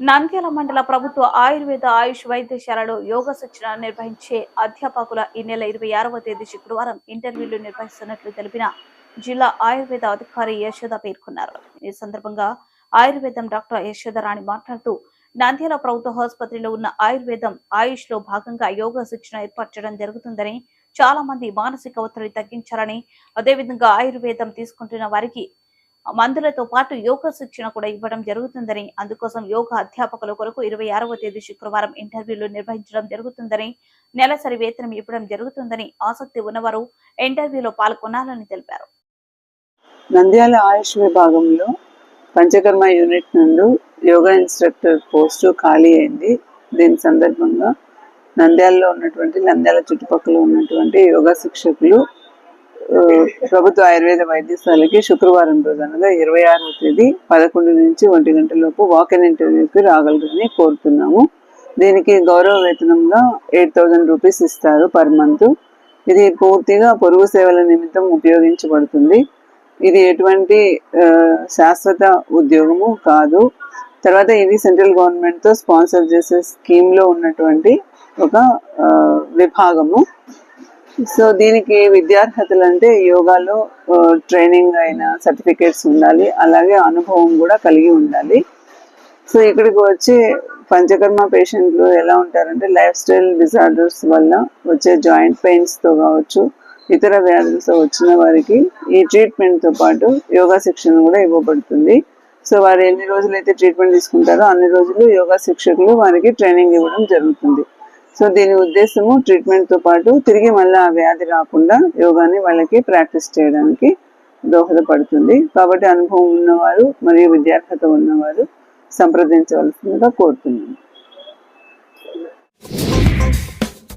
నంద్యాల మండల ప్రభుత్వ ఆయుర్వేద ఆయుష్ వైద్యశాలలో యోగ శిక్షణ నిర్వహించే అధ్యాపకుల ఈ నెల ఇరవై ఆరవ తేదీ శుక్రవారం ఇంటర్వ్యూలు నిర్వహిస్తున్నట్లు తెలిపిన జిల్లా ఆయుర్వేద అధికారి యశోద పేర్కొన్నారు. ఈ సందర్భంగా ఆయుర్వేదం డాక్టర్ యశోద రాణి మాట్లాడుతూ నంద్యాల ప్రభుత్వ ఆసుపత్రిలో ఉన్న ఆయుర్వేదం ఆయుష్లో భాగంగా యోగా శిక్షణ ఏర్పాటు చేయడం జరుగుతుందని చాలా మంది మానసిక ఒత్తిడి తగ్గించాలని అదేవిధంగా ఆయుర్వేదం తీసుకుంటున్న వారికి మందులతో పాటు యోగా శిక్షణ కూడా ఇవ్వడం జరుగుతుందని అందుకోసం యోగా అధ్యాపకుల కొరకు ఇరవై ఆరవ తేదీ శుక్రవారం ఇంటర్వ్యూలు నిర్వహించడం జరుగుతుందని నెలసరి వేతనం ఇవ్వడం జరుగుతుందని ఆసక్తి ఉన్నవారు ఇంటర్వ్యూలో పాల్గొనాలని తెలిపారు. నంద్యాల ఆయుష్ విభాగంలో పంచకర్మ యూనిట్ నుండి యోగా ఇన్స్ట్రక్టర్ పోస్టు ఖాళీ అయింది. దీని సందర్భంగా నంద్యాలలో ఉన్నటువంటి నంద్యాల చుట్టుపక్కల ఉన్నటువంటి యోగా శిక్షకులు ప్రభుత్వ ఆయుర్వేద వైద్యశాలకి శుక్రవారం రోజు అనగా ఇరవై ఆరవ తేదీ పదకొండు నుంచి ఒంటి గంటలోపు వాకిన్ ఇంటర్వ్యూకి రాగలరని కోరుతున్నాము. దీనికి గౌరవ వేతనంగా ఎయిట్ థౌజండ్ రూపీస్ ఇస్తారు పర్ మంత్ ఇది పూర్తిగా పొరుగు సేవల నిమిత్తం ఉపయోగించబడుతుంది. ఇది ఎటువంటి శాశ్వత ఉద్యోగము కాదు. తర్వాత ఇది సెంట్రల్ గవర్నమెంట్తో స్పాన్సర్ చేసే స్కీమ్లో ఉన్నటువంటి ఒక విభాగము. సో దీనికి విద్యార్హతలు అంటే యోగాలో ట్రైనింగ్ అయిన సర్టిఫికేట్స్ ఉండాలి అలాగే అనుభవం కూడా కలిగి ఉండాలి. సో ఇక్కడికి వచ్చి పంచకర్మ పేషెంట్లు ఎలా ఉంటారంటే లైఫ్ స్టైల్ డిజార్డర్స్ వల్ల వచ్చే జాయింట్ పెయిన్స్తో కావచ్చు ఇతర వ్యాధులతో వచ్చిన వారికి ఈ ట్రీట్మెంట్తో పాటు యోగా శిక్షణ కూడా ఇవ్వబడుతుంది. సో వారు ఎన్ని రోజులు అయితే ట్రీట్మెంట్ తీసుకుంటారో అన్ని రోజులు యోగా శిక్షకులు వారికి ట్రైనింగ్ ఇవ్వడం జరుగుతుంది. సో దీని ఉద్దేశము ట్రీట్మెంట్తో పాటు తిరిగి మళ్ళీ ఆ వ్యాధి రాకుండా యోగాని వాళ్ళకి ప్రాక్టీస్ చేయడానికి దోహదపడుతుంది. కాబట్టి అనుభవం ఉన్నవారు మరియు విద్యార్హత ఉన్నవారు సంప్రదించవలసిందిగా కోరుతున్నాను.